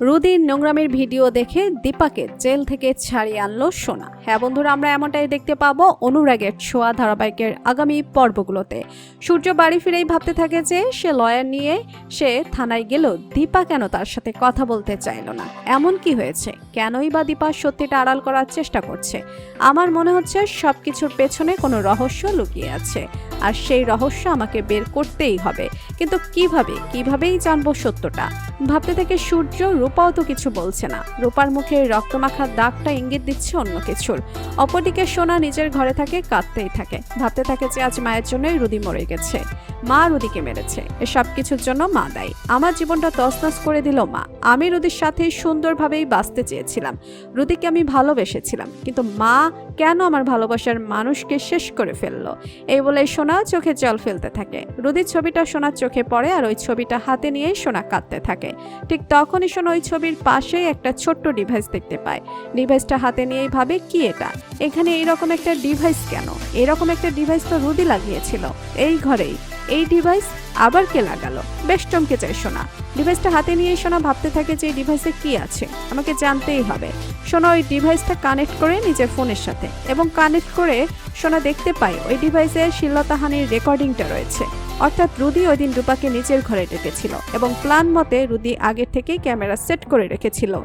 রুদির নোংরামের video দেখে দীপাকে jail থেকে ছাড়িয়ে আনলো সোনা। হ্যাঁ বন্ধুরা, আমরা এমনটাই দেখতে পাবো অনুরাগের ছোঁয়া ধারাবাহিকের আগামী পর্বগুলোতে। সূর্য বাড়ি ফিরেই ভাবতে থাকে যে সে লয়ার নিয়ে সে থানায় গেলেও দীপা কেন তার সাথে কথা বলতে চাইলো না? এমন কি হয়েছে? কেনই বা দীপা সত্যিটা আড়াল করার চেষ্টা করছে? আমার মনে হচ্ছে সব কিছুর পেছনে কোনো রহস্য লুকিয়ে আছে। আর সেই রহস্য আমাকে বের করতেই হবে। কিন্তু কীভাবে, কিভাবেই জানব সত্যটা? ভাবতে থেকে সূর্য রূপাও তো কিছু বলছে না। রূপার মুখে রক্তমাখার দাগটা ইঙ্গিত দিচ্ছে অন্য কিছুর। অপরদিকে সোনা নিজের ঘরে থাকে, কাঁদতেই থাকে। ভাবতে থাকে যে আজ মায়ের জন্যই রুদি মরে গেছে। মা রুদিকে মেরেছে। এসব কিছুর জন্য মা দায়ী। আমার জীবনটা তছনছ করে দিল মা। আমি রুদির সাথে সুন্দরভাবেই বাঁচতে চেয়েছিলাম। রুদিকে আমি ভালোবেসেছিলাম। কিন্তু মা কেন আমার ভালোবাসার মানুষকে শেষ করে ফেলল? এই বলে সোনা চোখে জল ফেলতে থাকে। রুদির ছবিটা সোনার চোখে পড়ে আর ওই ছবিটা হাতে নিয়েই সোনা কাঁদতে থাকে। ঠিক তখনই সোনা ওই ছবির পাশেই একটা ছোট্ট ডিভাইস দেখতে পায়। ডিভাইসটা হাতে নিয়েই ভাবে, কি এটা? এখানে এইরকম একটা ডিভাইস কেন? এরকম একটা ডিভাইস তো রুদি লাগিয়েছিল। এই ঘরেই। এই ডিভাইস আবার কে লাগালো? বেশ চমকে যায় সোনা। ডিভাইসটা হাতে নিয়ে সোনা ভাবতে থাকে যে এই ডিভাইসে কি আছে। আমাকে জানতেই হবে। সোনা ওই ডিভাইসটা কানেক্ট করে নিজের ফোনের সাথে এবং কানেক্ট করে সোনা দেখতে পায় ওই ডিভাইসে শিলতাহানির রেকর্ডিংটা রয়েছে। অর্থাৎ রুদি ওই দিন রূপাকে নিজের ঘরে ডেকেছিল এবং প্ল্যান মতে রুদি আগের থেকেই ক্যামেরা সেট করে রেখেছিল।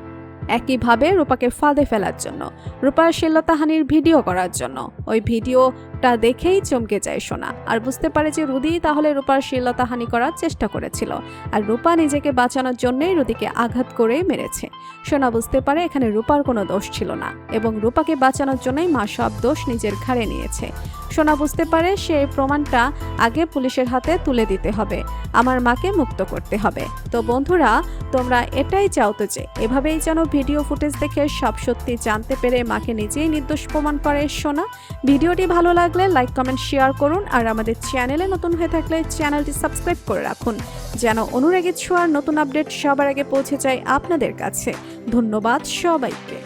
একইভাবে রূপাকে ফাঁদে ফেলার জন্য, রূপার শিলতাহানির ভিডিও করার জন্য। ওই ভিডিওটা দেখেই চমকে যায় সোনা। আর বুঝতে পারে যে রুদি তাহলে রূপার শিলতাহানি করার চেষ্টা করেছিল। আর রূপা নিজেকে বাঁচানোর জন্যই রুদিকে আঘাত করে মেরেছে। সোনা বুঝতে পারে এখানে রূপার কোনো দোষ ছিল না এবং রূপাকে বাঁচানোর জন্যই মা সব দোষ নিজের ঘাড়ে নিয়েছে। সোনা বুঝতে পারে সে প্রমাণটা আগে পুলিশের হাতে তুলে দিতে হবে। আমার মাকে মুক্ত করতে হবে। তো বন্ধুরা, তোমরা এটাই চাও তো যে, এভাবেই যেন ভিডিও ফুটেজ দেখে সব সত্যি জানতে পেরে মাকে নিজেই নির্দোষ প্রমাণ করে সোনা। ভিডিওটি ভালো লাগলে লাইক কমেন্ট শেয়ার করুন আর আমাদের চ্যানেলে নতুন হয়ে থাকলে চ্যানেলটি সাবস্ক্রাইব করে রাখুন। যেন অনুরাগী ছোঁয়ার নতুন আপডেট সবার আগে পৌঁছে যায় আপনাদের কাছে। ধন্যবাদ সবাইকে।